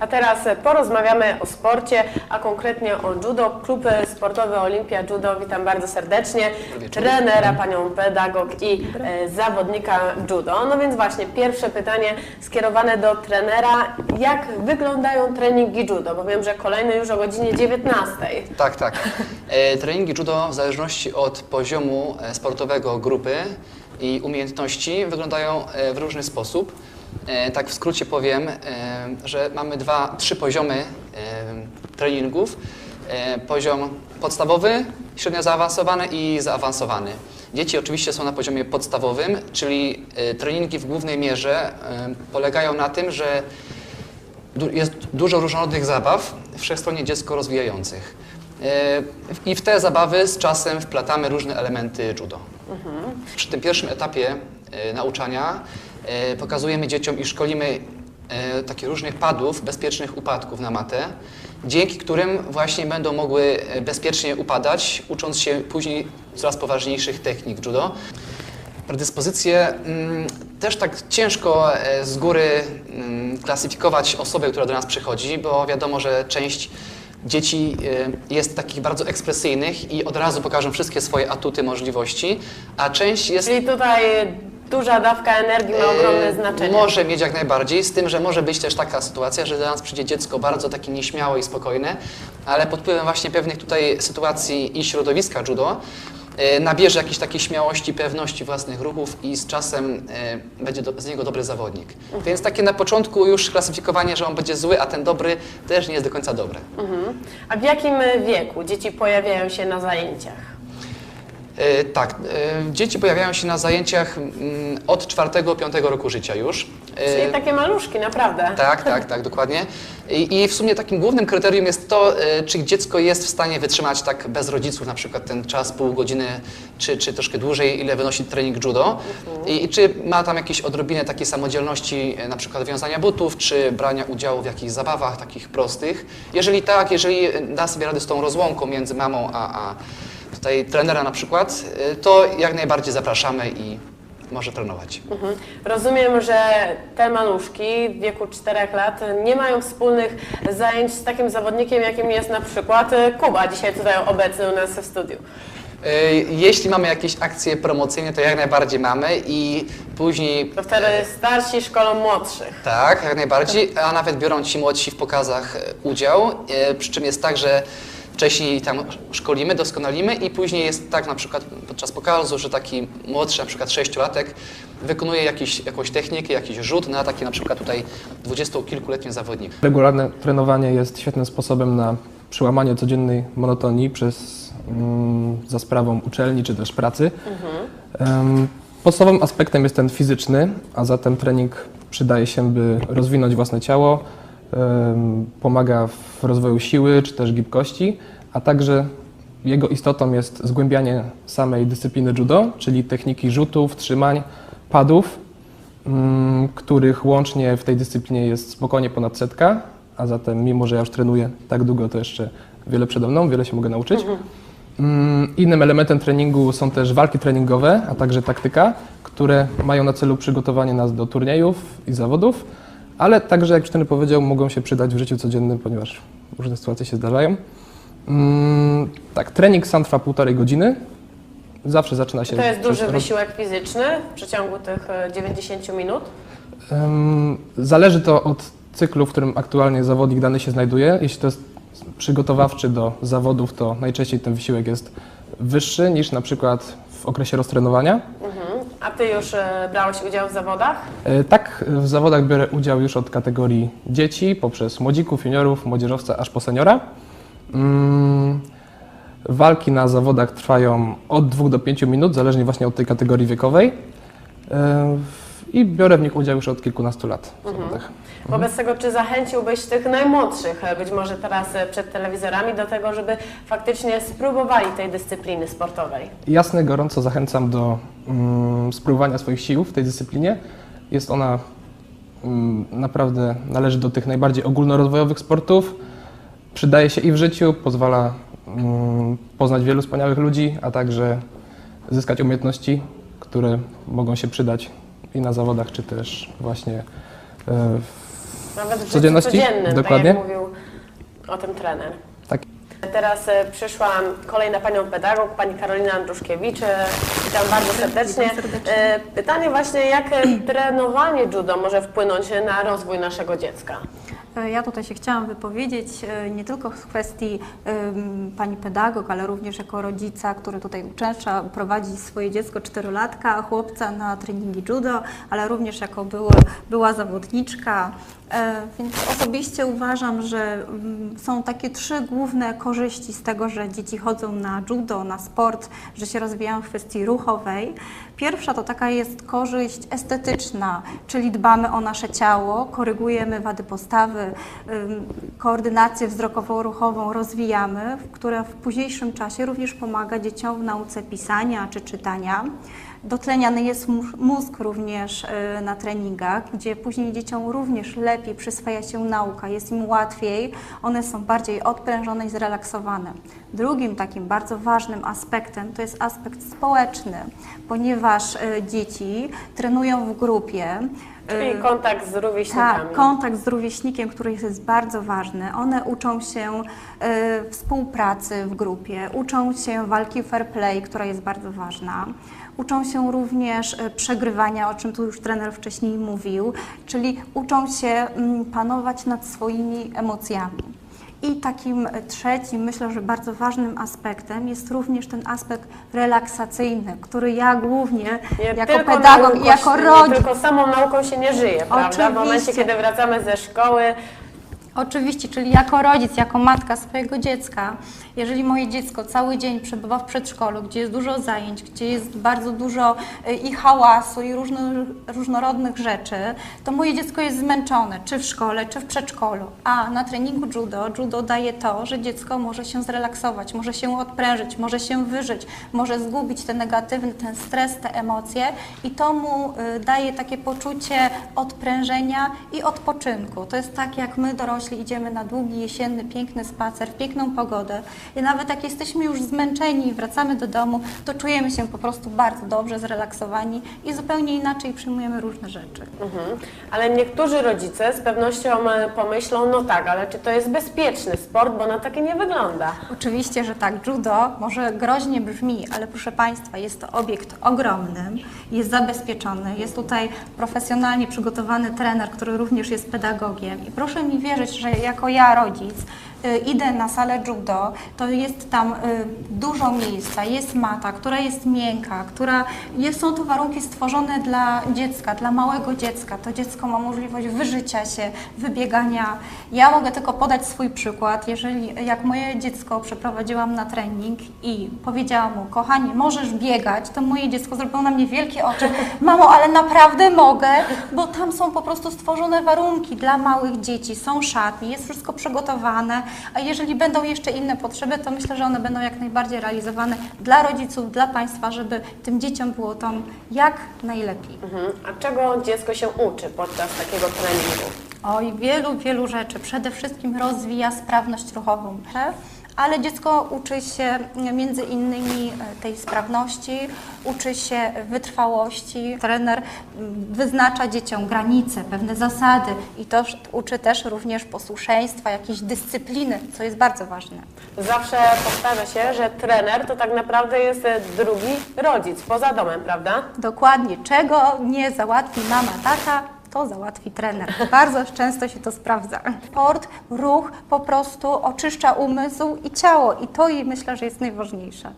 A teraz e, porozmawiamy o sporcie, a konkretnie o judo. Klub e, sportowy Olimpia Judo, witam bardzo serdecznie. Trenera, panią pedagog i e, zawodnika judo. No więc właśnie, pierwsze pytanie skierowane do trenera. Jak wyglądają treningi judo? Bo wiem, że kolejny już o godzinie 19. Tak, tak. E, treningi judo w zależności od poziomu e, sportowego grupy i umiejętności wyglądają w różny sposób. E, tak w skrócie powiem, e, że mamy dwa, trzy poziomy e, treningów. Poziom podstawowy, średnio zaawansowany i zaawansowany. Dzieci oczywiście są na poziomie podstawowym, czyli treningi w głównej mierze polegają na tym, że Jest dużo różnorodnych zabaw, wszechstronnie dziecko rozwijających. I w te zabawy z czasem wplatamy różne elementy judo. Przy tym pierwszym etapie nauczania pokazujemy dzieciom i szkolimy e, takich różnych padów, bezpiecznych upadków na matę, dzięki którym właśnie będą mogły e, bezpiecznie upadać, ucząc się później coraz poważniejszych technik judo. Predyspozycje mm, też tak ciężko e, z góry mm, klasyfikować osobę, która do nas przychodzi, bo wiadomo, że część dzieci e, jest takich bardzo ekspresyjnych i od razu pokażą wszystkie swoje atuty, możliwości, a część jest Czyli tutaj duża dawka energii ma ogromne E, znaczenie. Może mieć jak najbardziej, z tym, że może być też taka sytuacja, że do nas przyjdzie dziecko bardzo takie nieśmiałe i spokojne, ale pod wpływem właśnie pewnych tutaj sytuacji i środowiska judo e, nabierze jakiejś takiej śmiałości, pewności własnych ruchów i z czasem e, będzie do, z niego dobry zawodnik. Więc takie na początku już klasyfikowanie, że on będzie zły, a ten dobry też nie jest do końca dobre. Mhm. A w jakim wieku dzieci pojawiają się na zajęciach? E, Tak, e, dzieci pojawiają się na zajęciach mm, od 4-5 roku życia już. E, Czyli takie maluszki, naprawdę. Tak, tak, tak, dokładnie. I, I w sumie takim głównym kryterium jest to, czy dziecko jest w stanie wytrzymać tak bez rodziców na przykład ten czas, pół godziny, czy, czy troszkę dłużej, ile wynosi trening judo. I, I czy ma tam jakieś odrobinę takiej samodzielności, na przykład wiązania butów, czy brania udziału w jakichś zabawach takich prostych. Jeżeli tak, jeżeli da sobie radę z tą rozłąką między mamą a, a tutaj trenera na przykład, e, to jak najbardziej zapraszamy i może trenować. Mhm. Rozumiem, że te maluszki w wieku 4 lat nie mają wspólnych zajęć z takim zawodnikiem, jakim jest na przykład Kuba, dzisiaj tutaj obecny u nas w studiu. E, Jeśli mamy jakieś akcje promocyjne, to jak najbardziej mamy i później. To wtedy starsi szkolą młodszych. Tak, jak najbardziej, a nawet biorą ci młodsi w pokazach udział, przy czym jest tak, że wcześniej tam szkolimy, doskonalimy i później jest tak na przykład podczas pokazu, że taki młodszy, na przykład sześciolatek wykonuje jakiś, jakąś technikę, jakiś rzut na taki na przykład tutaj dwudziestokilkuletni zawodnik. Regularne trenowanie jest świetnym sposobem na przełamanie codziennej monotonii przez, mm, za sprawą uczelni czy też pracy. Em, Podstawowym aspektem jest ten fizyczny, a zatem trening przydaje się, by rozwinąć własne ciało, pomaga w rozwoju siły czy też gibkości, a także jego istotą jest zgłębianie samej dyscypliny judo, czyli techniki rzutów, trzymań, padów, mm, których łącznie w tej dyscyplinie jest spokojnie ponad setka, a zatem mimo, że ja już trenuję tak długo, to jeszcze wiele przede mną, wiele się mogę nauczyć. Mm, Innym elementem treningu są też walki treningowe, a także taktyka, które mają na celu przygotowanie nas do turniejów i zawodów, ale także, jak już ten powiedział, mogą się przydać w życiu codziennym, ponieważ różne sytuacje się zdarzają. Mm, Tak, trening sam trwa półtorej godziny. Zawsze zaczyna się... To jest przez duży wysiłek fizyczny w przeciągu tych e, 90 minut. Em, Zależy to od cyklu, w którym aktualnie zawodnik dany się znajduje. Jeśli to jest przygotowawczy do zawodów, to najczęściej ten wysiłek jest wyższy niż na przykład w okresie roztrenowania. Mhm. A ty już e, brałeś udział w zawodach? E, Tak, w zawodach biorę udział już od kategorii dzieci, poprzez młodzików, juniorów, młodzieżowca, aż po seniora. Mm, Walki na zawodach trwają od 2 do 5 minut, zależnie właśnie od tej kategorii wiekowej. I biorę w nich udział już od kilkunastu lat w zawodach. Wobec tego, czy zachęciłbyś tych najmłodszych, e, być może teraz e, przed telewizorami, do tego, żeby faktycznie spróbowali tej dyscypliny sportowej? Jasne, gorąco zachęcam do mm, spróbowania swoich sił w tej dyscyplinie. Jest ona mm, naprawdę, należy do tych najbardziej ogólnorozwojowych sportów. Przydaje się i w życiu, pozwala mm, poznać wielu wspaniałych ludzi, a także zyskać umiejętności, które mogą się przydać i na zawodach, czy też właśnie e, Nawet w życiu Codzienności? codziennym, Dokładnie. tak jak mówił o tym trener. Tak. Teraz e, przyszła kolejna panią pedagog, pani Karolina Andruszkiewicz. E, Witam bardzo serdecznie. Witam serdecznie. Pytanie właśnie, jak trenowanie judo może wpłynąć na rozwój naszego dziecka? E, Ja tutaj się chciałam wypowiedzieć e, nie tylko w kwestii em, pani pedagog, ale również jako rodzica, który tutaj uczęszcza, prowadzi swoje dziecko czterolatka, chłopca na treningi judo, ale również jako była, zawodniczka. E, Więc osobiście uważam, że są takie trzy główne korzyści z tego, że dzieci chodzą na judo, na sport, że się rozwijają w kwestii ruchowej. Pierwsza to taka jest korzyść estetyczna, czyli dbamy o nasze ciało, korygujemy wady postawy, koordynację wzrokowo-ruchową rozwijamy, która w późniejszym czasie również pomaga dzieciom w nauce pisania czy czytania. Dotleniany jest mózg również y, na treningach, gdzie później dzieciom również lepiej przyswaja się nauka, jest im łatwiej, one są bardziej odprężone i zrelaksowane. Drugim takim bardzo ważnym aspektem to jest aspekt społeczny, ponieważ y, dzieci trenują w grupie. Czyli y, kontakt z rówieśnikami. tak, kontakt z rówieśnikiem, który jest bardzo ważny. One uczą się e, współpracy w grupie, uczą się walki fair play, która jest bardzo ważna. Uczą się również e, przegrywania, o czym tu już trener wcześniej mówił, czyli uczą się mm, panować nad swoimi emocjami. I takim trzecim, myślę, że bardzo ważnym aspektem jest również ten aspekt relaksacyjny, który ja głównie Nie jako pedagog i jako rodzic Nie tylko samą nauką się nie żyje, prawda? W momencie, Oczywiście. kiedy wracamy ze szkoły, Oczywiście, czyli jako rodzic, jako matka swojego dziecka, jeżeli moje dziecko cały dzień przebywa w przedszkolu, gdzie jest dużo zajęć, gdzie jest bardzo dużo y, i hałasu, i różno, różnorodnych rzeczy, to moje dziecko jest zmęczone, czy w szkole, czy w przedszkolu. A na treningu judo, judo daje to, że dziecko może się zrelaksować, może się odprężyć, może się wyżyć, może zgubić te negatywny, ten stres, te emocje i to mu y, daje takie poczucie odprężenia i odpoczynku. To jest tak, jak my dorośli idziemy na długi, jesienny, piękny spacer, w piękną pogodę i nawet jak jesteśmy już zmęczeni i wracamy do domu, to czujemy się po prostu bardzo dobrze, zrelaksowani i zupełnie inaczej przyjmujemy różne rzeczy. Mhm. Ale niektórzy rodzice z pewnością e, pomyślą, no tak, ale czy to jest bezpieczny sport, bo na takie nie wygląda. Oczywiście, że tak. Judo może groźnie brzmi, ale proszę Państwa, jest to obiekt ogromny, jest zabezpieczony, jest tutaj profesjonalnie przygotowany trener, który również jest pedagogiem. I proszę mi wierzyć, że jako ja, rodzic, idę na salę judo, to jest tam y, dużo miejsca, jest mata, która jest miękka, która jest, są to warunki stworzone dla dziecka, dla małego dziecka. To dziecko ma możliwość wyżycia się, wybiegania. Ja mogę tylko podać swój przykład. Jeżeli jak moje dziecko przeprowadziłam na trening i powiedziałam mu, kochanie, możesz biegać, to moje dziecko zrobiło na mnie wielkie oczy. Mamo, ale naprawdę mogę, bo tam są po prostu stworzone warunki dla małych dzieci, są szatnie, jest wszystko przygotowane, a jeżeli będą jeszcze inne potrzeby, to myślę, że one będą jak najbardziej realizowane dla rodziców, dla Państwa, żeby tym dzieciom było tam jak najlepiej. Mhm. A czego dziecko się uczy podczas takiego treningu? Oj, wielu, wielu rzeczy. Przede wszystkim rozwija sprawność ruchową, ale dziecko uczy się między innymi e, tej sprawności, uczy się wytrwałości. Trener mm, wyznacza dzieciom granice, pewne zasady i to uczy też również posłuszeństwa, jakiejś dyscypliny, co jest bardzo ważne. Zawsze powtarza się, że trener to tak naprawdę jest e, drugi rodzic poza domem, prawda? Dokładnie, czego nie załatwi mama, tata, to załatwi trener. Bardzo często się to sprawdza. Sport, ruch po prostu oczyszcza umysł i ciało i to i myślę, że jest najważniejsze.